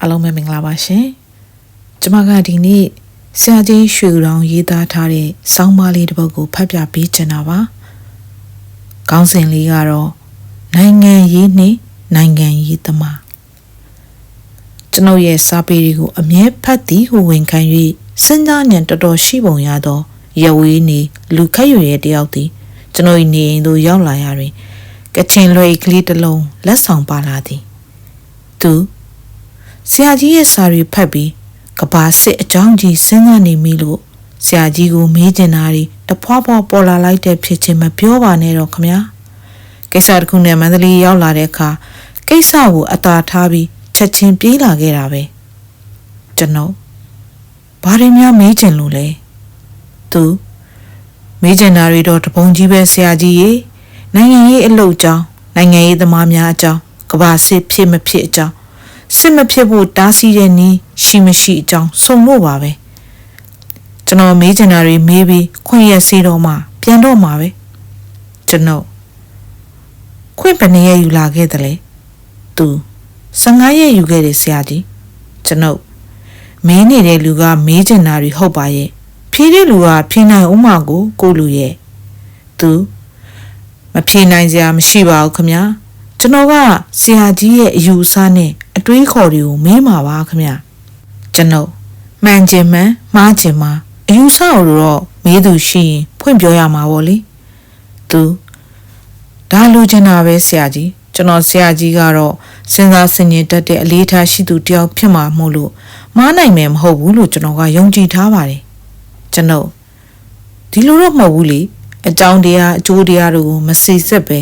အားလုံးပဲမင်္ဂလာပါရှင်။ကျွန်မကဒီနေ့ဆရာကြီးရွှေရောင်ရေးသားထားတဲ့စောင်းပါးလေးတစ်ပုဒ်ကိုဖတ်ပြပေးချင်တာပါ။ခေါင်းစဉ်လေးကတော့နိုင်ငံရေးနှင့်နိုင်ငံရေးသမားကျွန်ုပ်ရဲ့စာပေတွေကိုအမြဲဖတ်သည်ဟုဝန်ခံ၍စဉ်းစားဉာဏ်တော်တော်ရှိပုံရသောရဝေးနေလူခက်ရွရဲ့တယောက်သည်ကျွန်ုပ်၏နေအိမ်သို့ရောက်လာရတွင်ကချင်လွယ်ကလေးတစ်လုံးလက်ဆောင်ပါလာသည်သူ ဆရာကြီးရဲ့စာရီဖတ်ပြီးကဘာစစ်အကြောင်းကြီးစဉ်းစားနေမိလို့ဆရာကြီးကိုမေးချင်တာတွေတဖွာဖွာပေါ်လာလိုက်တဲ့ဖြစ်ချင်းမပြောပါနဲ့တော့ခမညာကိစ္စတစ်ခုနဲ့မန္တလေးရောက်လာတဲ့အခါကိစ္စကိုအသာထားပြီးချက်ချင်းပြေးလာခဲ့တာပဲကျွန်တော်ဘာတွေများမေးချင်လို့လဲသူမေးချင်တာတွေတော့တပုံကြီးပဲဆရာကြီးရေနိုင်ငံရေးအလုပ်အကြောင်းနိုင်ငံရေးသမားများအကြောင်းကဘာစစ်ဖြစ်မဖြစ်အကြောင်း စစ်မဖြစ်ဖို့တားဆီးတဲ့နည်းရှိမရှိအကြောင်းစုံလို့ပါပဲကျွန်တော်မေးချင်တာတွေမေးပြီးခွင့်ရစီတော့မှပြန်တော့မှာပဲကျွန်တော်ခွင့်ဘယ်နှစ်ရက်ယူလာခဲ့တယ်လဲသူ15ရက်ယူခဲ့တယ်ဆရာကြီးကျွန်တော်မေးနေတဲ့လူကမေးချင်တာတွေဟုတ်ပါရဲ့ဖြေတဲ့လူကဖြေနိုင်ဥမာကိုကိုလူရဲ့သူမဖြေနိုင်စရာမရှိပါဘူးခမညာကျွန်တော်ကဆရာကြီးရဲ့အယူအဆနဲ့အ တွေးခေါ်တွေကိုမေးမှာပါခမညာကျွန်တော်မှန်ချင်မှန်မှားချင်မှာအယူဆကိုတော့မေးသူရှိရင်ဖွင့်ပြောရမှာပေါ့လေသူဒါလိုချင်တာပဲဆရာကြီးကျွန်တော်ဆရာကြီးကတော့စဉ်းစားဆင်ခြင်တတ်တဲ့အလေးထားရှိသူတယောက်ဖြစ်မှာမို့လို့မားနိုင်မယ်မဟုတ်ဘူးလို့ကျွန်တော်ကယုံကြည်ထားပါတယ်ကျွန်တော်ဒီလိုတော့မဟုတ်ဘူးလေအကြောင်းတရားအကျိုးတရားတို့ကိုမစိစစ်ပဲ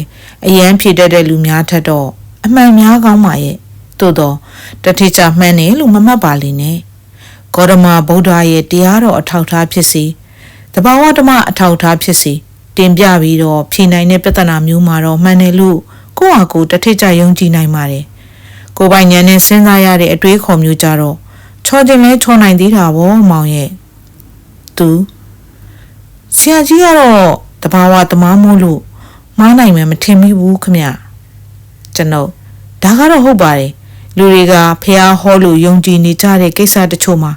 အယမ်းဖြေတတ်တဲ့လူများထက်တော့အမှန်များကောင်းပါရဲ့ သို့တော့တတိချမှန်တယ်လို့မမှတ်ပါလိမ့်နဲ့ဂေါရမဗုဒ္ဓရဲ့တရားတော်အထောက်ထားဖြစ်စီတဘာဝဓမ္မအထောက်ထားဖြစ်စီတင်ပြပြီးတော့ဖြေနိုင်တဲ့ပြဿနာမျိုးမှာတော့မှန်တယ်လို့ကိုယ့်ဟာကိုယ်တထိတ်ကြယုံကြည်နိုင်ပါတယ်ကိုယ်ပိုင်ဉာဏ်နဲ့စဉ်းစားရတဲ့အတွေးခေါ်မျိုးကြတော့ချောခြင်းလဲချောနိုင်သေးတာဗောမောင်ရဲ့သူဆရာကြီးကတော့တဘာဝတမားမို့လို့မားနိုင်မယ်မထင်မိဘူးခမကျွန်တော်ဒါကတော့ဟုတ်ပါတယ် လူတွေကဖះဟောလို့ယုံကြည်နေကြတဲ့ကိစ္စတချို့မှာ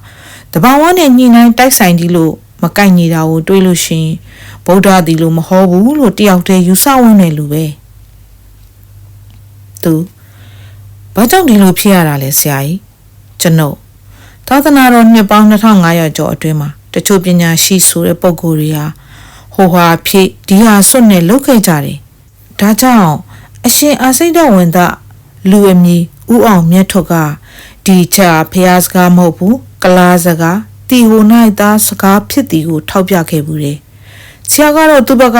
တဘာဝနဲ့ညှိနှိုင်းတိုက်ဆိုင်ဒီလို့မကိုက်နေတာကိုတွေးလို့ရှင်ဗုဒ္ဓဒီလိုမဟောဘူးလို့တယောက်တည်းယူဆဝင်နေလူပဲသူဘာကြောင့်ဒီလိုဖြစ်ရတာလဲဆရာကြီးကျွန်ုပ်သာသနာတော်နှစ်ပေါင်း2500ကျော်အတွင်းမှာတချို့ပညာရှိဆိုတဲ့ပုံကိုယ်တွေဟာဟိုဟာဖြစ်ဒီဟာစွတ်နဲ့လောက်ခဲ့ကြတယ်ဒါကြောင့်အရှင်အာစိတ်တော်ဝင်သားလူအမည် ဥအောင်မြတ်ထွတ်ကဒီချာဖះစကားမဟုတ်ဘူးကလားစကားတီဟို၌သားစကားဖြစ်သည်ကိုထောက်ပြခဲ့ဘူးတယ်ဆရာကတော့သူ့ဘက်က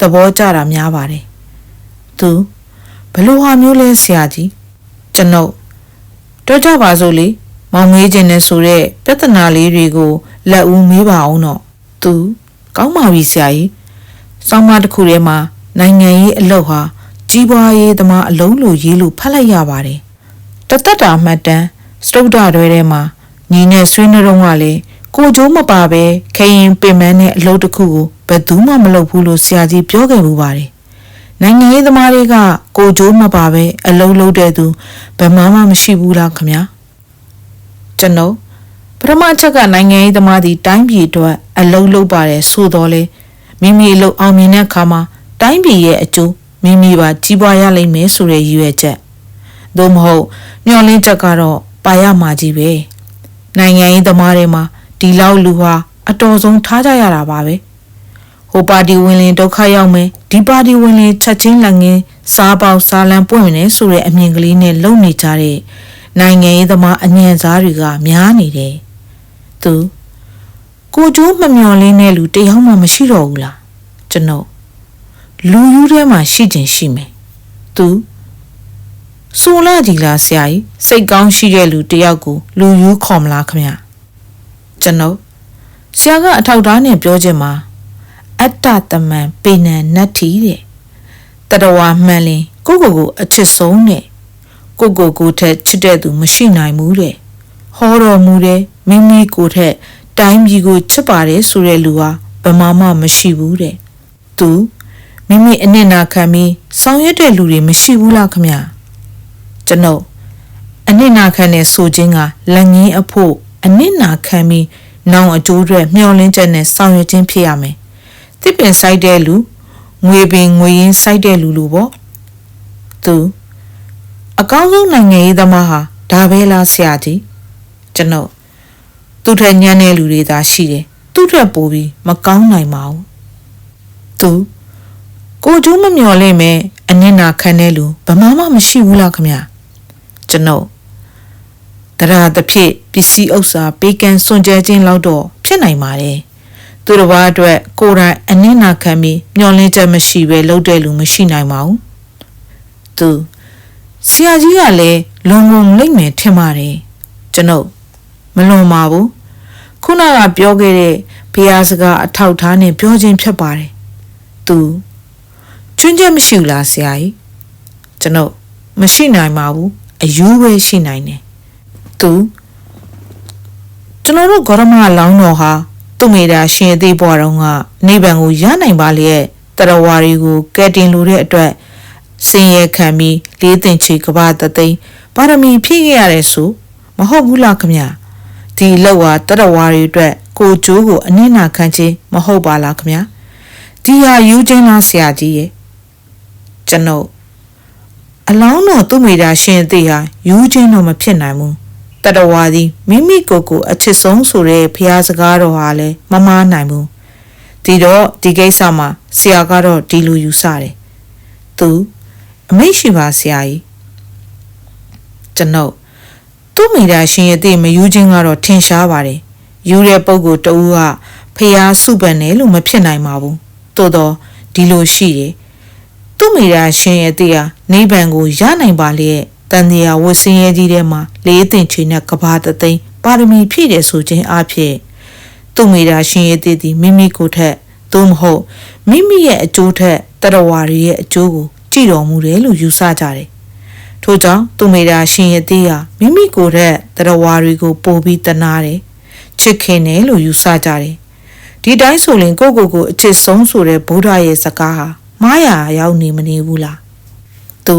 သဘောကျတာများပါတယ်သူဘလို့ဟာမျိုးလဲဆရာကြီးကျွန်ုပ်တော့ကြပါစို့လေမောင်မေးခြင်းနဲ့ဆိုတဲ့ပြဿနာလေးတွေကိုလက်ဦးမေးပါအောင်တော့သူကောင်းပါပြီဆရာကြီးစောင်းမတစ်ခုထဲမှာနိုင်ငံရေးအလုပ်ဟာကြီးပွားရေးသမားအလုံးလိုရေးလို့ဖတ်လိုက်ရပါတယ် တသက်တာမှတ်တမ်းစတုဒ္ဒတွဲထဲမှာညီနဲ့ဆွေးနှုံးကလည်းကိုကျိုးမပါပဲခရင်ပင်မနဲ့အလုပ်တစ်ခုကိုဘယ်သူမှမလုပ်ဘူးလို့ဆရာကြီးပြောခဲ့မှုပါတယ်နိုင်ငံရေးသမားတွေကကိုကျိုးမပါပဲအလုံးလုံးတဲ့သူဘယ်မှမှမရှိဘူးလားခမညာကျွန်တော်ပထမချက်ကနိုင်ငံရေးသမားဒီတိုင်းပြည်အတွက်အလုံးလုံးပါတယ်ဆိုတော့လေမိမိအလုပ်အောင်မြင်တဲ့အခါမှာတိုင်းပြည်ရဲ့အကျိုးမိမိပါကြီးပွားရလိမ့်မယ်ဆိုတဲ့ရည်ရွယ်ချက် သို့မဟုတ်မျှော်လင့်ချက်ကတော့ပါရမှာကြီးပဲနိုင်ငံရေးသမားတွေမှာဒီလောက်လူဟာအတော်ဆုံးထားကြရတာပါပဲဟိုပါတီဝင်လင်ဒုက္ခရောက်မယ်ဒီပါတီဝင်လင်ချက်ချင်းလက်ငင်းစားပေါက်စားလန်းပွင့်နေဆိုတဲ့အမြင်ကလေးနဲ့လုံနေကြတဲ့နိုင်ငံရေးသမားအညံစားတွေကများနေတယ်သူကိုကျိုးမမျော်လင်းတဲ့လူတယောက်မှမရှိတော့ဘူးလားကျွန်တော်လူယူထဲမှာရှိခြင်းရှိမယ်သူ ဆိုလာကြီးလားဆရာကြီးစိတ်ကောင်းရှိတဲ့လူတယောက်ကိုလူယူခေါ်မလားခမကျွန်တော်ဆရာကအထောက်ထားနဲ့ပြောခြင်းမှာအတ္တတမန်ပေနံနတ်ထီတဲ့တတဝါမှန်လင်ကိုကိုကိုအချစ်ဆုံးတဲ့ကိုကိုကိုထက်ချစ်တဲ့သူမရှိနိုင်ဘူးတဲ့ဟောတော်မူတဲ့မိမိကိုထက်တိုင်းပြည်ကိုချစ်ပါတယ်ဆိုတဲ့လူဟာဘယ်မှမရှိဘူးတဲ့သူမိမိအနစ်နာခံပြီးဆောင်ရွက်တဲ့လူတွေမရှိဘူးလားခမ ကျွန်ုပ်အနစ်နာခံတဲ့ဆိုခြင်းကလက်ငင်းအဖို့အနစ်နာခံပြီးနောင်အကျိုးတွေမျှော်လင့်ချက်နဲ့ဆောင်ရွက်ခြင်းဖြစ်ရမယ်။တစ်ပင်ဆိုင်တဲ့လူငွေပင်ငွေရင်းစိုက်တဲ့လူလူပေါ့သူအကောင်းဆုံးနိုင်ငံရေးသမားဟာဒါပဲလားဆရာကြီးကျွန်တော်သူ့ထက်ညံ့တဲ့လူတွေသာရှိတယ်သူ့ထက်ပိုပြီးမကောင်းနိုင်ပါဘူးသူကိုကျိုးမမျော်လင့်မဲ့အနစ်နာခံတဲ့လူဘမမှမရှိဘူးလားခမ ကျွန်တော်တရားတစ်ဖြစ်ပစ္စည်းဥစ္စာပေးကမ်းစွန့်ကြဲခြင်းလောက်တော့ဖြစ်နိုင်ပါတယ်သူတစ်ပါးအတွက်ကိုယ်တိုင်အနစ်နာခံပြီးမျောလင်းချက်မရှိပဲလုပ်တဲ့လူမရှိနိုင်ပါဘူး။သူဆရာကြီးကလည်းလွန်လွန်လိမ့်မယ်ထင်ပါတယ်။ကျွန်ုပ်မလွန်ပါဘူး။ခုနကပြောခဲ့တဲ့ဘုရားစကားအထောက်ထားနဲ့ပြောခြင်းဖြစ်ပါတယ်။သူကျွန်းချက်မရှိဘူးလားဆရာကြီး။ကျွန်ုပ်မရှိနိုင်ပါဘူး။ အယူပဲရှိနိုင်တယ်။သူကျွန်တော်တို့ဂေါရမလောင်းတော်ဟာသူ့မိတာရှင်အသေးဘွားတော်ကနိဗ္ဗာန်ကိုရနိုင်ပါလျက်တရဝါတွေကိုကဲတင်လိုတဲ့အတွက်စင်ရခံပြီးလေးသိင်ချီကဘာတသိန်းပါရမီဖြည့်ခဲ့ရတဲ့ဆိုမဟုတ်ဘူးလားခမဒီလောက်ဟာတရဝါတွေအတွက်ကိုကျိုးကိုအနစ်နာခံခြင်းမဟုတ်ပါလားခမဒီဟာယူခြင်းလားဆရာကြီးရဲ့ကျွန်ုပ် အလောင်းတော်သူ့မိတာရှင်အသေးဟာယူခြင်းတော့မဖြစ်နိုင်ဘူးတတဝါသည်မိမိကိုယ်ကိုအချစ်ဆုံးဆိုတဲ့ဖျားစကားတော်ဟာလည်းမမားနိုင်ဘူးဒီတော့ဒီကိစ္စမှာဆရာကတော့ဒီလိုယူဆတယ်သူအမိတ်ရှိပါဆရာကြီးကျွန်ုပ်သူ့မိသားရှင်ရဲ့တိမယူခြင်းကတော့ထင်ရှားပါတယ်ယူတဲ့ပုံကိုတူကဖျားစုပန်တယ်လို့မဖြစ်နိုင်ပါဘူးသို့တော့ဒီလိုရှိတယ် သူ့မိသားရှင်ရဲ့တိဟာနိဗ္ဗာန်ကိုရနိုင်ပါလေတန်တရားဝဆင်းရဲကြီးထဲမှာလေးသိင်ချေနဲ့ကဘာတသိန်းပါရမီဖြည့်တယ်ဆိုခြင်းအဖြစ်သူ့မိသားရှင်ရဲ့တည်တည်မိမိကိုယ်ထက်သို့မဟုတ်မိမိရဲ့အကျိုးထက်တရဝါတွေရဲ့အကျိုးကိုကြည်တော်မူတယ်လို့ယူဆကြတယ်။ထို့ကြောင့်သူမိသားရှင်ရဲ့တည်ဟာမိမိကိုယ်ထက်တရဝါတွေကိုပို့ပြီးတနာတယ်ချစ်ခင်တယ်လို့ယူဆကြတယ်။ဒီတိုင်းဆိုရင်ကိုယ့်ကိုယ်ကိုအချစ်ဆုံးဆိုတဲ့ဗုဒ္ဓရဲ့စကားဟာ မားရာရောက်နေမနေဘူးလား။သူ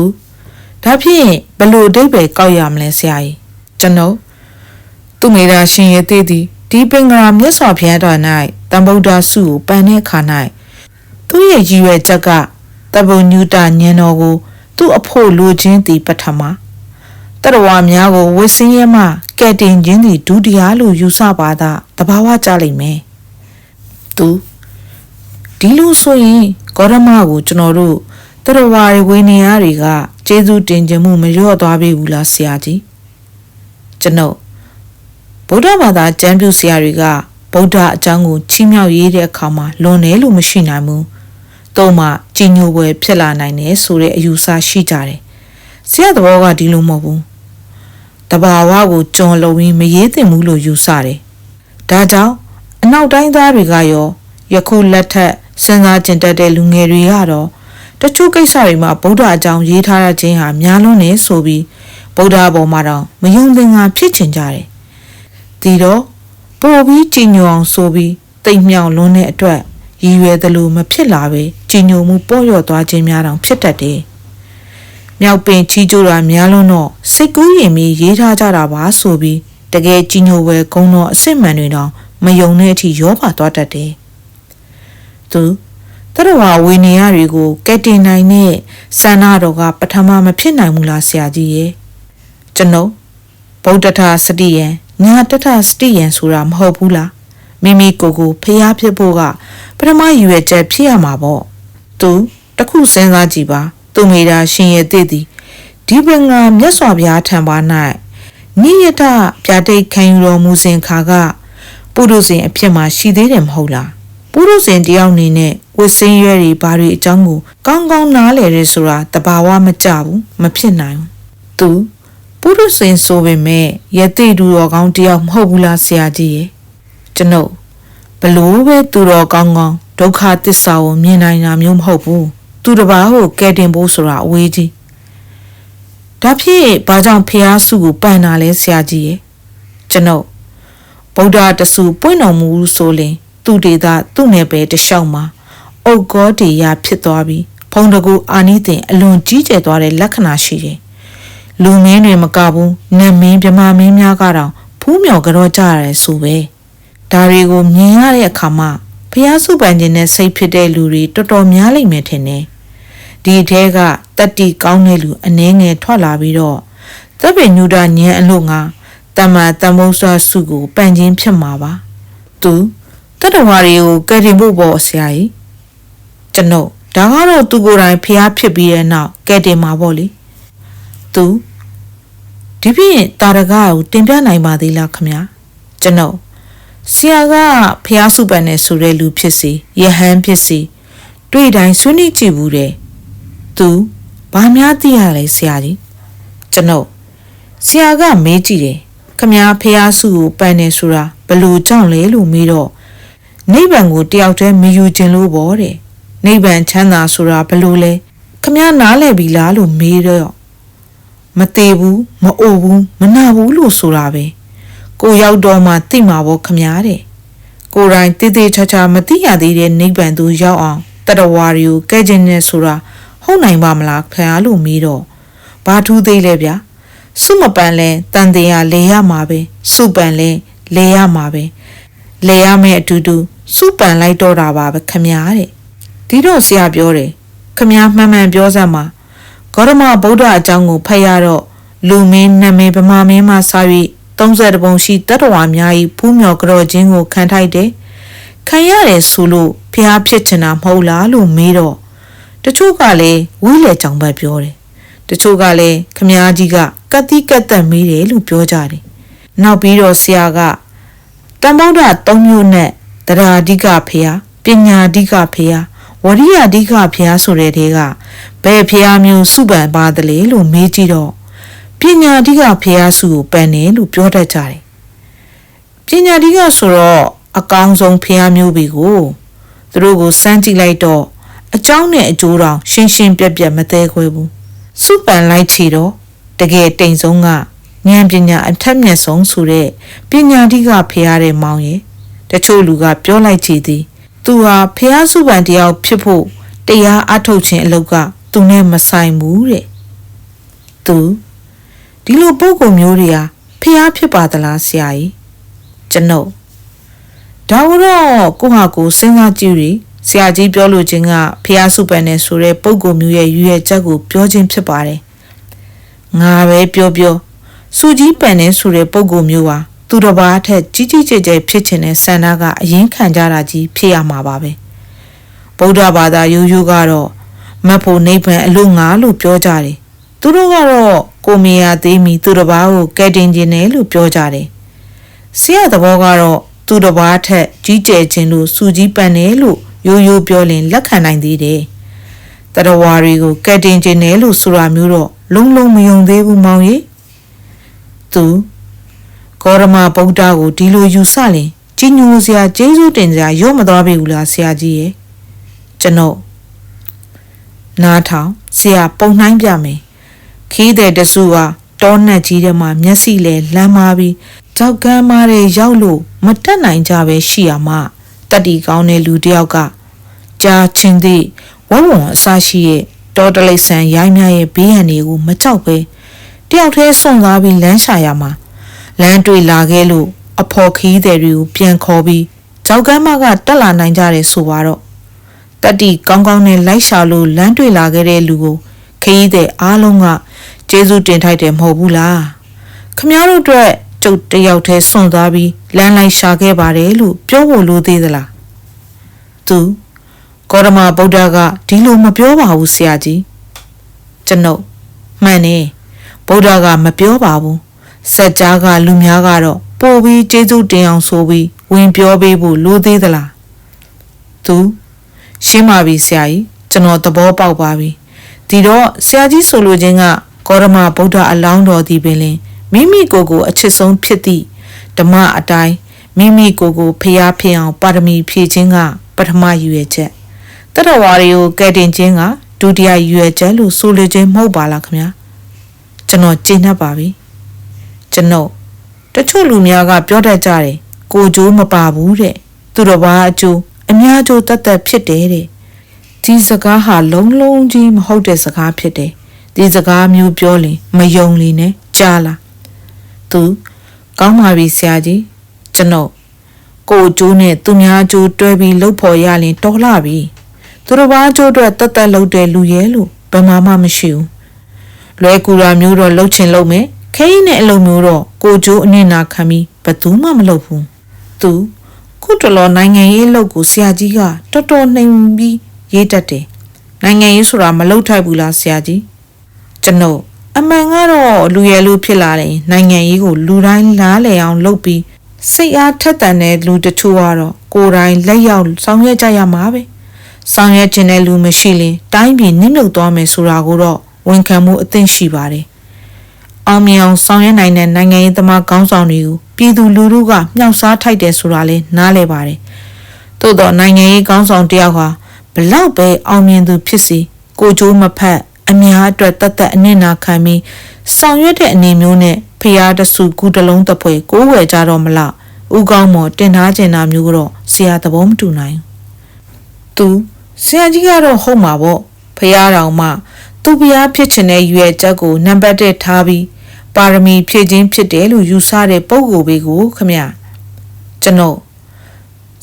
ဒါဖြင့်ဘလို့အဓိပ္ပာယ်ကောက်ရမလဲဆရာကြီးကျွန်တော်သူမိသားရှင်ရဲ့တည်သည်ဒီပင်္ဂရာမြတ်စွာဘုရားတော်၌တန်ဗုဒ္ဓဆုကိုပန်တဲ့ခါ၌သူ့ရဲ့ရည်ရွယ်ချက်ကတဘုံညူတာညံတော်ကို သူ့အဖို့လိုခြင်းသည်ပထမတရဝါများကိုဝစ်စင်းရဲမှကဲ့တင်ခြင်းသည်ဒုတိယလို့ယူဆပါသာတဘာဝကြလိမ့်မယ်သူဒီလိုဆိုရင် ဂေါရမကိုကျွန်တော်တို့တရဝါတွေဝေနေရတွေကကျေးဇူးတင်ခြင်းမှုမလျော့သွားပြီဘူးလားဆရာကြီးကျွန်ုပ်ဗုဒ္ဓဘာသာကျမ်းပြုဆရာတွေကဗုဒ္ဓအကြောင်းကိုချီးမြှောက်ရေးတဲ့အခါမှာလွန်တယ်လို့မရှိနိုင်ဘူး။တော့မှကြီးညိုပွဲဖြစ်လာနိုင်တယ်ဆိုတဲ့အယူဆရှိကြတယ်။ဆရာသဘောကဒီလိုမဟုတ်ဘူး။တဘာဝကိုကြုံလုံပြီးမရေးသင့်ဘူးလို့ယူဆတယ်။ဒါကြောင့်အနောက်တိုင်းသားတွေကရောယခုလက်ထက် စဉ်းစားကျင်တတ်တဲ့လူငယ်တွေကတော့တချို့ကိစ္စတွေမှာဗုဒ္ဓအကြောင်းရေးထားတဲ့ခြင်းဟာများလွန်းနေဆိုပြီးဗုဒ္ဓဘောမှာတော့မယုံသင်္ကာဖြစ်ချင်ကြတယ်။ဒီတော့ပို့ပြီးကြည်ညိုအောင်ဆိုပြီးတိတ်မြောင်လွန်းတဲ့အတွက်ရည်ရွယ်သလိုမဖြစ်လာပဲကြည်ညိုမှုပေါ့လျော့သွားခြင်းများတောင်ဖြစ်တတ်တယ်။မြောက်ပင်ချီးကျိုးတာများလွန်းတော့စိတ်ကူးရင်ပြီးရေးထားကြတာပါဆိုပြီးတကယ်ကြည်ညိုဝဲဂုံတော်အစ်စ်မှန်တွေတော့မယုံတဲ့အထိရောပါသွားတတ်တယ်။ သူတရဝဝေနေရတွေကိုကဲတင်နိုင်တဲ့ဆန္ဒတော်ကပထမမဖြစ်နိုင်ဘူးလားဆရာကြီးရဲ့ကျွန်ုပ်ဗုဒ္ဓထာစတိယံညာတထစတိယံဆိုတာမဟုတ်ဘူးလားမိမိကိုယ်ကိုဖျားဖြစ်ဖို့ကပထမရွယ်ချက်ဖြစ်ရမှာပေါ့သူတခုစဉ်းစားကြည့်ပါသူမိတာရှင်ရဲ့တည်သည်ဒီပင်ကမြတ်စွာဘုရားထံပါ၌နိယတပြတိတ်ခံယူတော်မူစဉ်ခါကပုရုဇဉ်အဖြစ်မှရှိသေးတယ်မဟုတ်လား ပုရုဇဉ်တယောက်အနေနဲ့ဝစ်စင်းရွယ်တွေဘာတွေအကြောင်းကိုကောင်းကောင်းနားလည်ရဲဆိုတာတဘာဝမကြဘူးမဖြစ်နိုင်ဘူးသူပုရုဇဉ်ဆိုပေမဲ့ယသိတူတော်ကောင်းတယောက်မဟုတ်ဘူးလားဆရာကြီးရဲ့ကျွန်ုပ်ဘလို့ပဲသူတော်ကောင်းကောင်းဒုက္ခသစ္စာကိုမြင်နိုင်တာမျိုးမဟုတ်ဘူးသူတစ်ပါးကိုကဲတင်ဖို့ဆိုတာအဝေးကြီးဒါဖြစ်ဘာကြောင့်ဖះစုကိုပန်တာလဲဆရာကြီးရဲ့ကျွန်ုပ်ဗုဒ္ဓတဆူပွင့်တော်မူဆိုရင် သူဒေတာသူ့နယ်ပယ်တလျှောက်မှာအုတ်ကောတေရဖြစ်သွားပြီးဖုံတကူအာနိသင်အလွန်ကြီးကျယ်သွားတဲ့လက္ခဏာရှိတယ်လူမင်းတွေမကဘူးနတ်မင်းမြမမင်းများကတော့ဖူးမြော်ကြောကြရတယ်ဆိုပဲဒါတွေကိုမြင်ရတဲ့အခါမှာဖျားစုပန်ခြင်းနဲ့စိတ်ဖြစ်တဲ့လူတွေတော်တော်များလိမ့်မယ်ထင်တယ်ဒီထဲကတတ္တိကောင်းတဲ့လူအနှဲငယ်ထွက်လာပြီးတော့သဗ္ဗညုဒညံအလို့ငါတမ္မာတမ္မုဆွာစုကိုပန်ခြင်းဖြစ်မှာပါသူ တတ္တဝါတွေကိုကယ်တင်ဖို့ပေါ့ဆရာကြီးကျွန်ုပ်ဒါကတော့သူကိုယ်တိုင်ဖျားဖြစ်ပြီးတဲ့နောက်ကယ်တင်မှာပေါ့လေသူဒီဖြင့်တာရကကိုတင်ပြနိုင်ပါသေးလားခမညာကျွန်ုပ်ဆရာကဖျားစုပန်နေဆိုတဲ့လူဖြစ်စီယဟန်ဖြစ်စီတွေ့တိုင်းဆွေးနွေးကြည့်ဘူးတဲ့သူဘာများသိရလဲဆရာကြီးကျွန်ုပ်ဆရာကမေးကြည့်တယ်ခမညာဖျားစုကိုပန်နေဆိုတာဘလို့ကြောင့်လဲလို့မေးတော့ နိဗ္ဗာန်ကိုတယောက်တည်းမယူခြင်းလို့ပေါ့တဲ့နိဗ္ဗာန်ချမ်းသာဆိုတာဘလို့လဲခမညာနားလည်ပြီလားလို့မေးတော့မသေးဘူးမအိုဘူးမနာဘူးလို့ဆိုတာပဲကိုရောက်တော့မှသိမှာပေါ့ခမညာတဲ့ကိုယ်တိုင်တည်တည်ချာချာမသိရသေးတဲ့နိဗ္ဗာန်သို့ရောက်အောင်တတဝါတွေကိုကဲ့ကျင်နေဆိုတာဟုတ်နိုင်ပါမလားခင်ဗျားလို့မေးတော့ဘာထူးသေးလဲဗျာစုမပန်လဲတန်တရားလေရမှာပဲစုပန်လဲလေရမှာပဲ လေရမယ့်အတူတူစုပန်လိုက်တော့တာပါပဲခမညာတဲ့ဒီတော့ဆရာပြောတယ်ခမညာမှန်မှန်ပြောစမ်းပါဂေါရမဗုဒ္ဓအကြောင်းကိုဖတ်ရတော့လူမင်းနတ်မင်းဗမာမင်းမှစ၍30ပုံရှိတတ္တဝါများ၏ဖူးမြော်ကြော့ခြင်းကိုခံထိုက်တယ်ခံရတယ်ဆိုလို့ဖျားဖြစ်ချင်တာမဟုတ်လားလို့မေးတော့တချို့ကလည်းဝီးလေကြောင်ဘက်ပြောတယ်တချို့ကလည်းခမားကြီးကကတ်တိကတ်တက်မေးတယ်လို့ပြောကြတယ်နောက်ပြီးတော့ဆရာက တမ္ဗုဒ္ဓ၃မျိုးနဲ့တရားအဓိကဖျားပညာအဓိကဖျားဝရိယအဓိကဖျားဆိုတဲ့တဲကဘယ်ဖျားမျိုးစုပန်ပါတယ်လေလို့မေးကြည့်တော့ပညာအဓိကဖျားစုကိုပန်တယ်လို့ပြောတတ်ကြတယ်ပညာအဓိကဆိုတော့အကောင်းဆုံးဖျားမျိုးပဲကိုသူတို့ကိုစမ်းကြည့်လိုက်တော့အเจ้าနဲ့အကျိုးတော်ရှင်းရှင်းပြတ်ပြတ်မသေးခွဲဘူးစုပန်လိုက်ချီတော့တကယ်တိမ်ဆုံးက ဉာဏ်ပညာအထက်မြတ်ဆုံးဆိုတဲ့ပညာအဓိကဖျားတဲ့မောင်ရဲ့တချို့လူကပြောလိုက်ချီသည်သူဟာဖျားစုပန်တယောက်ဖြစ်ဖို့တရားအထုတ်ခြင်းအလုပ်ကသူနဲ့မဆိုင်ဘူးတဲ့သူဒီလိုပုံကုမျိုးတွေဟာဖျားဖြစ်ပါသလားဆရာကြီးကျွန်ုပ်ဒါတော့ကိုဟာကိုစဉ်းစားကြည့်ရီဆရာကြီးပြောလို့ခြင်းကဖျားစုပန်နေဆိုတဲ့ပုံကုမျိုးရဲ့ရွေးချက်ကိုပြောခြင်းဖြစ်ပါတယ်ငါပဲပြောပြော စူကြီးပန်နေဆိုတဲ့ပုံကုမျိုးဟာသူတစ်ပါးထက်ကြီးကြီးကျယ်ကျယ်ဖြစ်ချင်တဲ့ဆန္ဒကအရင်ခံကြတာကြီးဖြစ်ရမှာပါပဲဗုဒ္ဓဘာသာရိုးရိုးကတော့မတ်ဖို့နိဗ္ဗာန်အလို့ငါလို့ပြောကြတယ်သူတို့ကတော့ကိုမယာသေးမီသူတစ်ပါးကိုကဲတင်ခြင်းတယ်လို့ပြောကြတယ်ဆရာသဘောကတော့သူတစ်ပါးထက်ကြီးကျယ်ခြင်းလို့စူကြီးပန်တယ်လို့ရိုးရိုးပြောရင်လက်ခံနိုင်သေးတယ်တရဝါတွေကိုကဲတင်ခြင်းတယ်လို့ဆိုတာမျိုးတော့လုံးလုံးမယုံသေးဘူးမောင်ကြီး သူကောရမဗုဒ္ဓကိုဒီလိုယူဆရင်ကြီးညိုစရာကျေးဇူးတင်စရာရော့မသွားပြီဘူးလားဆရာကြီးရဲ့ကျွန်တော်နားထောင်ဆရာပုံနှိုင်းပြမယ်ခီးတဲ့တစုဟာတောနက်ကြီးထဲမှာမျက်စိလဲလမ်းမာပြီးကြောက်ကမ်းမာတဲ့ရောက်လို့မတက်နိုင်ကြပဲရှိရမှတတိကောင်းတဲ့လူတယောက်ကကြားချင်းသည့်ဝဝွန်အစရှိရဲ့တောတလိษံရိုင်းမြရဲ့ဘေးရန်တွေကိုမကြောက်ပဲ တယောက်တည်းစွန့်သွားပြီးလမ်းရှာရမှာလမ်းတွေ့လာခဲ့လို့အဖော်ခီးတဲ့တွေကိုပြန်ခေါ်ပြီးကြောက်ကမ်းမကတက်လာနိုင်ကြတယ်ဆိုတော့တတိကောင်းကောင်းနဲ့လိုက်ရှာလို့လမ်းတွေ့လာခဲ့တဲ့လူကိုခရီးတဲ့အားလုံးကကျေးဇူးတင်ထိုက်တယ်မဟုတ်ဘူးလားခမည်းတော်အတွက်ကျုပ်တယောက်တည်းစွန့်သွားပြီးလမ်းလိုက်ရှာခဲ့ပါတယ်လို့ပြောဖို့လိုသေးသလားသူကောရမဗုဒ္ဓကဒီလိုမပြောပါဘူးဆရာကြီးကျွန်ုပ်မှန်နေ ဗုဒ္ဓကမပြောပါဘူးစัจ जा ကလူများကတော့ပို့ပြီးကျေးဇူးတင်အောင်ဆိုပြီးဝင်ပြောပေးဖို့လိုသေးသလားသူရှင်းပါပြီဆရာကြီးကျွန်တော်သဘောပေါက်ပါပြီဒီတော့ဆရာကြီးဆိုလိုခြင်းကကောရမဗုဒ္ဓအလောင်းတော်သည်ပင်လင်မိမိကိုယ်ကိုအချစ်ဆုံးဖြစ်သည့်ဓမ္မအတိုင်းမိမိကိုယ်ကိုဖျားဖျင်အောင်ပါရမီဖြည့်ခြင်းကပထမယူရချက်တတဝါတွေကိုကယ်တင်ခြင်းကဒုတိယယူရချက်လို့ဆိုလိုခြင်းမဟုတ်ပါလားခင်ဗျာ ကျွန်တော်ကျေနပ်ပါပြီကျွန်တော်တချို့လူများကပြောတတ်ကြတယ်ကိုကြိုးမပါဘူးတဲ့သူတော်ဘာအကျိုးအများကျိုးတတ်တတ်ဖြစ်တယ်တဲ့ဒီစကားဟာလုံးလုံးကြီးမဟုတ်တဲ့စကားဖြစ်တယ်ဒီစကားမျိုးပြောလင်မယုံလီနဲ့ကြားလာသူကောင်းပါပြီဆရာကြီးကျွန်တော်ကိုအကျိုးနဲ့သူများအကျိုးတွဲပြီးလှုပ်ဖို့ရရင်တော်လှပြီသူတို့ဘာအကျိုးအတွက်တတ်တတ်လှုပ်တဲ့လူရဲ့လို့ဘယ်မှမရှိဘူး လွယ်ကူတာမျိုးတော့လှုပ်ချင်လှုပ်မယ်ခဲရင်နဲ့အလုံးမျိုးတော့ကိုအကျိုးအနစ်နာခံပြီးဘယ်သူမှမလှုပ်ဘူးသူခုတလောနိုင်ငံရေးအလုပ်ကိုဆရာကြီးကတော်တော်နှိမ်ပြီးရေးတတ်တယ်နိုင်ငံရေးဆိုတာမလှုပ်ထိုက်ဘူးလားဆရာကြီးကျွန်တော်အမှန်ကတော့လူရယ်လူဖြစ်လာတယ်နိုင်ငံရေးကိုလူတိုင်းလားလည်အောင်လုပ်ပြီးစိတ်အားထက်သန်တဲ့လူတချို့ကတော့ကိုယ်တိုင်လက်ရောက်ဆောင်ရွက်ကြရမှာပဲဆောင်ရွက်ခြင်းတဲ့လူမရှိရင်တိုင်းပြည်နစ်မြုပ်သွားမယ်ဆိုတာကိုတော့ ဝန်ခံမှုအသင့်ရှိပါတယ်အောင်မြင်အောင်ဆောင်ရွက်နိုင်တဲ့နိုင်ငံရေးသမားခေါင်းဆောင်တွေကိုပြည်သူလူထုကမြှောက်စားထိုက်တယ်ဆိုတာလည်းနားလည်ပါတယ်သို့တော့နိုင်ငံရေးခေါင်းဆောင်တယောက်ဟာဘလောက်ပဲအောင်မြင်သူဖြစ်စီကိုကြိုးမဖက်အများအတွက်တတ်တတ်အနစ်နာခံပြီးဆောင်ရွက်တဲ့အနေမျိုးနဲ့ဖျားတဆူကူတလုံးတစ်ဖွဲကိုးဝယ်ကြတော့မလားဥကောင်းမော်တင်ထားကျင်တာမျိုးတော့ဆရာသဘောမတူနိုင်သူဆရာကြီးကတော့ဟုတ်မှာပေါ့ဖျားတော်မှ သူဖျားဖြစ်ချင်တဲ့ရွယ်ချက်ကိုနံပါတ်1ထားပြီးပါရမီဖြည့်ခြင်းဖြစ်တယ်လို့ယူဆတဲ့ပုံကိုယ်ဘေးကိုခမကျွန်တော်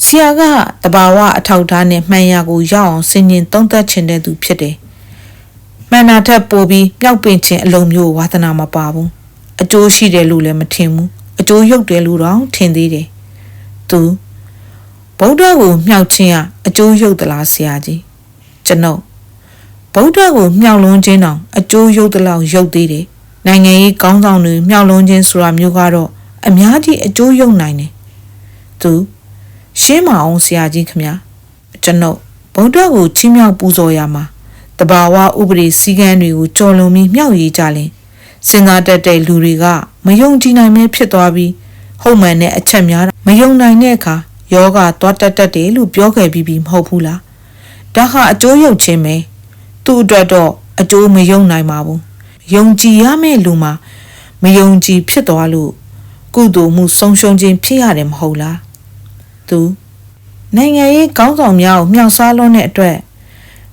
ဆရာကတဘာဝအထောက်ထားနဲ့မှန်ရကိုရောက်အောင်စင်ញင်သုံးသပ်ချင်တဲ့သူဖြစ်တယ်။မှန်တာထက်ပိုပြီးမြောက်ပင်ခြင်းအလုံးမျိုးဝါသနာမပါဘူး။အကျိုးရှိတယ်လို့လည်းမထင်ဘူး။အကျိုးရုပ်တယ်လို့တော့ထင်သေးတယ်။သူဗုဒ္ဓကိုမြောက်ခြင်းကအကျိုးရုပ်သလားဆရာကြီး။ကျွန်ုပ် ဗုဒ္ဓကိုမြောက်လွန်းခြင်းတောင်အကျိုးရုပ်သလောက်ရုပ်သေးတယ်။နိုင်ငံရေးကောင်းဆောင်တွေမြောက်လွန်းခြင်းဆိုတာမျိုးကတော့အများကြီးအကျိုးရုပ်နိုင်တယ်။သူရှင်းမအောင်ဆရာကြီးခမညာကျွန်ုပ်ဗုဒ္ဓကိုချီးမြှောက်ပူဇော်ရမှာတဘာဝဥပဒေစည်းကမ်းတွေကိုကြော်လွန်ပြီးမြောက်ရေးကြလင်စဉ်းစားတတ်တဲ့လူတွေကမယုံကြည်နိုင်မဲဖြစ်သွားပြီးဟုတ်မှန်တဲ့အချက်များမယုံနိုင်တဲ့အခါယောဂသွားတက်တက်တယ်လို့ပြောခဲ့ပြီးပြီမဟုတ်ဘူးလားဒါဟာအကျိုးရုပ်ခြင်းပဲ သူ့အတွက်တော့အကျိုးမယုံနိုင်ပါဘူးယုံကြည်ရမယ့်လူမှာမယုံကြည်ဖြစ်သွားလို့ကုသိုလ်မှုဆုံးရှုံးခြင်းဖြစ်ရတယ်မဟုတ်လားသူနိုင်ငံရေးကောင်းဆောင်များကိုမြောက်စားလွန်းတဲ့အတွက်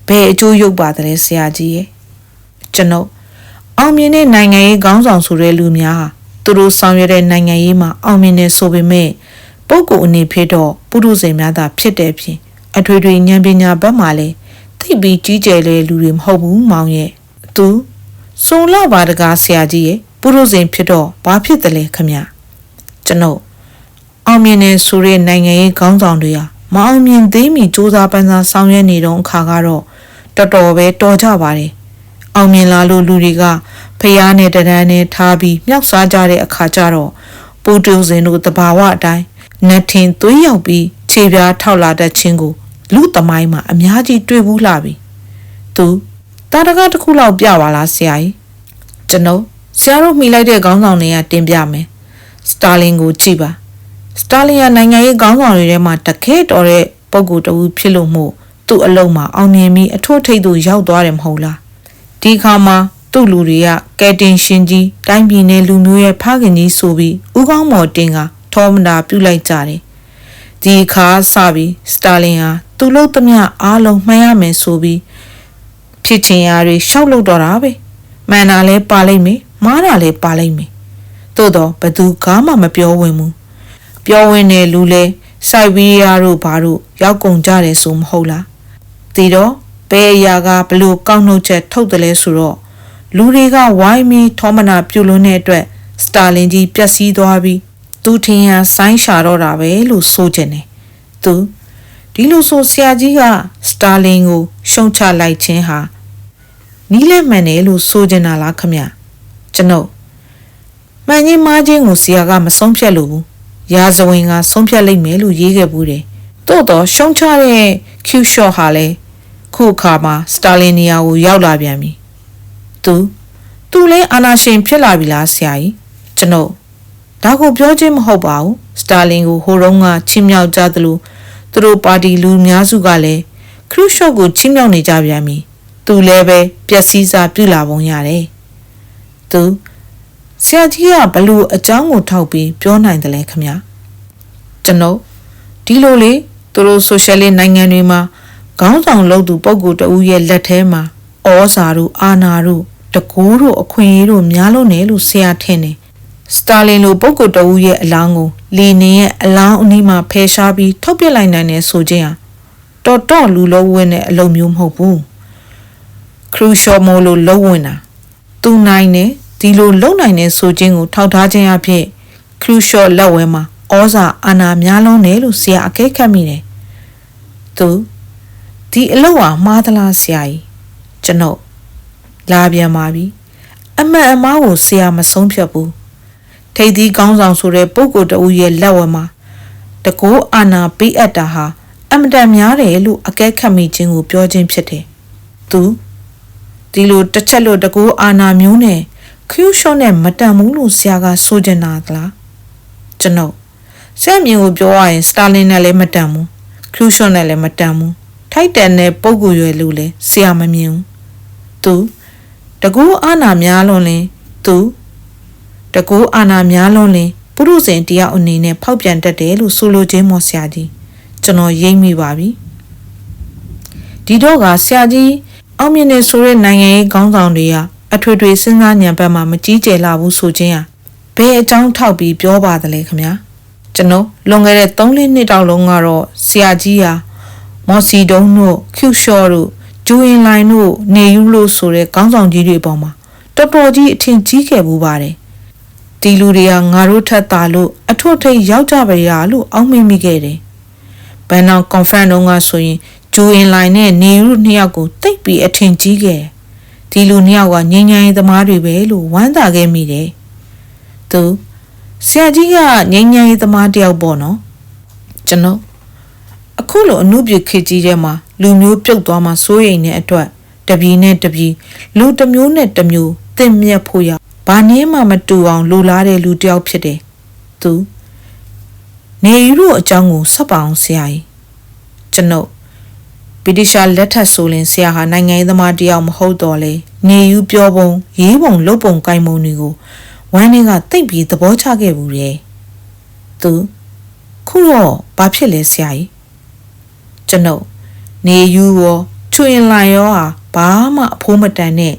ဘယ်အကျိုးရုပ်ပါသလဲဆရာကြီးရဲ့ကျွန်ုပ်အောင်မြင်တဲ့နိုင်ငံရေးခေါင်းဆောင်ဆိုတဲ့လူများဟာသူတို့ဆောင်ရွက်တဲ့နိုင်ငံရေးမှာအောင်မြင်နေဆိုပေမဲ့ပုဂ္ဂိုလ်အနေဖြင့်တော့ပုရုษေများသာဖြစ်တဲ့ဖြင့်အထွေထွေဉာဏ်ပညာဘက်မှာလည်း သိပြီးကြီးကျယ်တဲ့လူတွေမဟုတ်ဘူးမောင်ရဲ့သူစုံလောက်ပါတကားဆရာကြီးရဲ့ပုရုษေဖြစ်တော့ဘာဖြစ်တယ်လဲခမကျွန်ုပ်အောင်မြင်နေဆိုတဲ့နိုင်ငံရေးခေါင်းဆောင်တွေဟာမအောင်မြင်သေးမီစူးစမ်းပန်းစားဆောင်ရွက်နေတော့အခါကတော့တော်တော်ပဲတော်ကြပါတယ်အောင်မြင်လာလို့လူတွေကဖျားနဲ့တဒန်းနဲ့ထားပြီးမြောက်စားကြတဲ့အခါကျတော့ပူတူစင်တို့တဘာဝအတိုင်းနတ်ထင်သွေးရောက်ပြီးခြေပြားထောက်လာတတ်ခြင်းကို လူသမိုင်းမှာအများကြီးတွေ့ဘူးလှပြီသူတာတကားတစ်ခုလောက်ပြပါလားဆရာကြီးကျွန်တော်ဆရာတို့မိလိုက်တဲ့ခေါင်းဆောင်တွေကတင်ပြမယ်စတာလင်ကိုကြည့်ပါစတာလင်ကနိုင်ငံရေးခေါင်းဆောင်တွေထဲမှာတခဲတော်တဲ့ပုဂ္ဂိုလ်တဦးဖြစ်လို့မို့သူ့အလုံးမှာအောင်မြင်ပြီးအထွတ်ထိပ်သို့ရောက်သွားတယ်မဟုတ်လားဒီခါမှာသူ့လူတွေကကဲတင်ရှင်ကြီးတိုင်းပြည်နယ်လူမျိုးရဲ့ဖခင်ကြီးဆိုပြီးဥကောင်းမော်တင်ကထောမနာပြုလိုက်ကြတယ်ဒီခါစပြီးစတာလင်ဟာ သူ့လို့သမျှအားလုံးမှန်ရမယ်ဆိုပြီးဖြစ်ချင်ရာတွေရှောက်လို့တော့တာပဲမှန်တာလဲပါလိမ့်မယ်မားတာလဲပါလိမ့်မယ်သို့တော့ဘသူကားမှမပြောဝင်ဘူးပြောဝင်တဲ့လူလဲစိုက်ဗီးယားတို့ဘာတို့ရောက်ကုန်ကြတယ်ဆိုမဟုတ်လားဒီတော့ဘယ်အရာကဘလို့ကောက်နှုတ်ချက်ထုတ်တယ်လဲဆိုတော့လူတွေကဝိုင်းမီထောမနာပြုတ်လွန်းတဲ့အတွက်စတာလင်ကြီးပျက်စီးသွားပြီးသူထင်ရဆိုင်းရှာတော့တာပဲလို့ဆိုချင်တယ်သူ ဒီလိုဆိုဆရာကြီးကစတာလင်ကို ရှုံချလိုက်ခြင်းဟာနီးလက်မှန်တယ်လို့ဆိုချင်တာလားခမကျွန်ုပ်မှန်ကြီးမားခြင်းကိုဆရာကမဆုံးဖြတ်လို့ဘူးရာဇဝင်ကဆုံးဖြတ်လိုက်မယ်လို့ရေးခဲ့ဘူးတယ်သို့တော့ရှုံချတဲ့ Q shot ဟာလဲခုအခါမှာစတာလင်နီယာကိုရောက်လာပြန်ပြီသူသူလဲအာနာရှင်ဖြစ်လာပြီလားဆရာကြီးကျွန်ုပ်ဒါကိုပြောချင်းမဟုတ်ပါဘူးစတာလင်ကိုဟိုတုန်းကချင်းမြောက်ကြသလို သူတို့ပါတီလူများစုကလည်းခရုရှော့ကိုချင်းမြောက်နေကြပြန်ပြီသူလည်းပဲပျက်စီးစာပြုလာပုံရတယ်သူဆရာကြီးကဘလို့အကြောင်းကိုထောက်ပြီးပြောနိုင်တယ်လဲခမညာကျွန်ုပ်ဒီလိုလေသူတို့ဆိုရှယ်လစ်နိုင်ငံတွေမှာခေါင်းဆောင်လုပ်သူပုဂ္ဂိုလ်တဦးရဲ့လက်ထဲမှာဩဇာတို့အာဏာတို့တတကိုးတို့အခွင့်အရေးတို့များလို့နေလို့ဆရာထင်တယ် စတာလင်လိုပုဂ္ဂိုလ်တဦးရဲ့အလောင်းကိုလီနင်ရဲ့အလောင်းအနီးမှာဖယ်ရှားပြီးထုတ်ပစ်လိုက်နိုင်တယ်ဆိုခြင်းဟာတော်တော်လူလုံးဝင်းတဲ့အလုပ်မျိုးမဟုတ်ဘူးခရူရှော်မိုလိုလုံးဝင်းတာသူနိုင်တယ်ဒီလိုလုံနိုင်တဲ့ဆိုခြင်းကိုထောက်ထားခြင်းအဖြစ်ခရူရှော့လက်ဝဲမှာဩဇာအာဏာများလုံးတယ်လို့ဆရာအကဲခတ်မိတယ်သူဒီအလုပ်ဟာမှားသလားဆရာကြီးကျွန်ုပ်လာပြန်ပါပြီအမှန်အမှားကိုဆရာမဆုံးဖြတ်ဘူး ထိတ်သီးကောင်းဆောင်ဆိုတဲ့ပုဂ္ဂိုလ်တဦးရဲ့လက်ဝဲမှာတကောအာနာပေးအပ်တာဟာအမတန်များတယ်လို့အကဲခတ်မိခြင်းကိုပြောခြင်းဖြစ်တယ်။သူဒီလိုတစ်ချက်လို့တကောအာနာမျိုးနဲ့ခရူရှော့နဲ့မတန်ဘူးလို့ဆရာကဆိုချင်တာသလား။ကျွန်ုပ်ဆရာမြင်ကိုပြောရရင်စတာလင်နဲ့လည်းမတန်ဘူးခရူရှော့နဲ့လည်းမတန်ဘူးထိုက်တန်တဲ့ပုံကူရွယ်လို့လည်းဆရာမမြင်ဘူး။သူတကူအာနာများလွန်လင်သူ တကူအာနာများလွန်လင်ပုရုဇဉ်တယောက်အနေနဲ့ဖောက်ပြန်တတ်တယ်လို့ဆိုလိုခြင်းမော်ဆရာကြီးကျွန်တော်ရိပ်မိပါပြီဒီတော့ကဆရာကြီးအောင်မြင်နေဆိုတဲ့နိုင်ငံရေးခေါင်းဆောင်တွေကအထွေထွေစဉ်းစားညံပတ်မှမကြီးကျယ်လာဘူးဆိုခြင်းဟာဘယ်အကြောင်းထောက်ပြီးပြောပါသလဲခင်ဗျာကျွန်တော်လွန်ခဲ့တဲ့3လနှစ်တောက်လုံးကတော့ဆရာကြီးဟာမော်စီဒုံတို့ကျူရှော့တို့ဂျူအင်လိုင်းတို့နေယူလို့ဆိုတဲ့ခေါင်းဆောင်ကြီးတွေပေါ်မှာတော်တော်ကြီးအထင်ကြီးခဲ့ဘူးပါတယ် ဒီလူတွေကငါတို့ထက်သာလို့အထွတ်ထိပ်ရောက်ကြပါရလို့အောက်မေ့မိခဲ့တယ်။ဘန်နောင်ကွန်ဖရင့်တုန်းကဆိုရင်ဂျူအင်လိုင်နဲ့နေရုနှစ်ယောက်ကိုတိတ်ပြီးအထင်ကြီးခဲ့။ဒီလူနှစ်ယောက်ကငြိမ်းချမ်းရေးသမားတွေပဲလို့ဝမ်းသာခဲ့မိတယ်။သူဆရာကြီးကငြိမ်းချမ်းရေးသမားတယောက်ပေါ့နော်။ကျွန်တော်အခုလိုအမှုပြခေကြီးထဲမှာလူမျိုးပြုတ်သွားမှစိုးရိမ်တဲ့အတွက်တပီနဲ့တပီလူတစ်မျိုးနဲ့တစ်မျိုးတင့်မြတ်ဖို့ရ ဘာနည်းမှမတူအောင်လိုလားတဲ့လူတစ်ယောက်ဖြစ်တယ်သူနေယူတို့အကြောင်းကိုဆက်ပါအောင်ဆရာကြီးကျွန်ုပ်ဗြိတိရှားလက်ထက်ဆိုရင်ဆရာဟာနိုင်ငံရေးသမားတယောက်မဟုတ်တော့လေနေယူပြောပုံရေးပုံလုပ်ပုံကိုင်ပုံတွေကိုဝမ်းတွေကတိတ်ပြီးသဘောချခဲ့ဘူးတဲ့သူခုတော့ဘာဖြစ်လဲဆရာကြီးကျွန်ုပ်နေယူရောချွင်လိုင်ရောဟာဘာမှအဖိုးမတန်နဲ့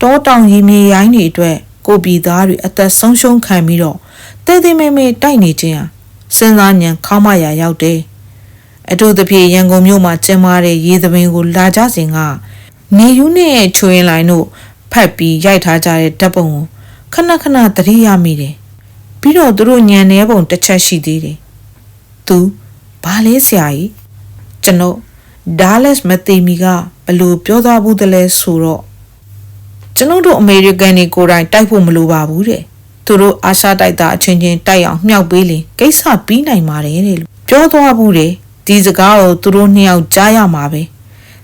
တောတောင်ရီမြေရိုင်းတွေအတွက် ကိုပြည်သားတွေအသက်ဆုံးရှုံးခံပြီးတော့တဲသေးမဲမဲတိုက်နေခြင်းဟာစဉ်းစားဉဏ်ခေါင်းမရာရောက်တယ်အထူးသဖြင့်ရန်ကုန်မြို့မှာကျင်းပတဲ့ရေသမင်ကိုလာကြစဉ်ကနေယူနဲ့ချွင်လိုင်တို့ဖတ်ပြီးရိုက်ထားကြတဲ့ဓာတ်ပုံကိုခဏခဏသတိရမိတယ်ပြီးတော့သူတို့ညံနေပုံတစ်ချက်ရှိသေးတယ်သူဘာလဲဆရာကြီးကျွန်တော်ဒါလက်မသိမီကဘလို့ပြောသွားဘူးတလဲဆိုတော့ ကျွန်တော်တို့အမေရိကန်တွေကိုယ်တိုင်တိုက်ဖို့မလိုပါဘူးတဲ့သူတို့အာရှတိုက်သားအချင်းချင်းတိုက်အောင်မြှောက်ပေးလင်ကိစ္စပြီးနိုင်ပါတယ်တဲ့လို့ပြောသွားဘူးတဲ့ဒီစကားကိုသူတို့နှစ်ယောက်ကြားရမှာပဲ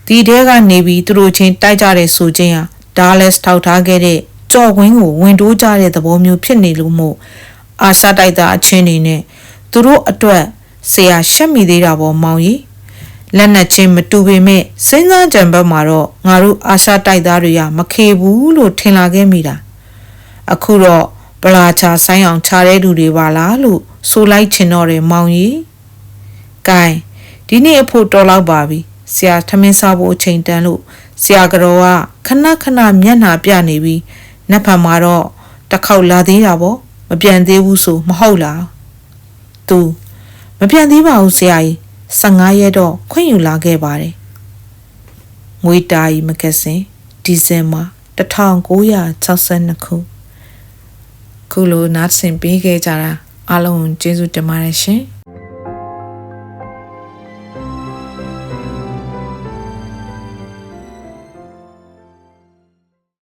ဒီတဲကနေပြီးသူတို့ချင်းတိုက်ကြတဲ့ဆိုချင်းဟာဒါလက်ထောက်ထားခဲ့တဲ့ကြော်ဝင်းကိုဝင်တိုးကြတဲ့သဘောမျိုးဖြစ်နေလို့မို့အာရှတိုက်သားအချင်းတွေနဲ့သူတို့အတွက်ဆရာရှက်မိသေးတာပေါ့မောင်ကြီး လက်နက်ချင်းမတူပေမဲ့စဉ်းစားကြံဘက်မှာတော့ငါတို့အာရှတိုက်သားတွေကမခေဘူးလို့ထင်လာခဲ့မိတာအခုတော့ပလာချာဆိုင်းအောင်ခြားတဲ့လူတွေပါလားလို့ဆိုလိုက်ချင်တော့တယ်မောင်ကြီးကဲဒီနေ့အဖို့တော်လောက်ပါပြီဆရာထမင်းစားဖို့အချိန်တန်လို့ဆရာကတော်ကခဏခဏမျက်နှာပြနေပြီးနက်ဖန်မှာတော့တစ်ခေါက်လာသေးတာပေါ့မပြန်သေးဘူးဆိုမဟုတ်လားသူမပြန်သေးပါဘူးဆရာကြီး 15ရက်တော့ခွင့်ယူလာခဲ့ပါတယ်ငွေတာကြီးမကစင်ဒီဇင်ဘာ1962ခုခုလိုနားဆင်ပေးခဲ့ကြတာအားလုံးကျေးဇူးတင်ပါတယ်ရှင်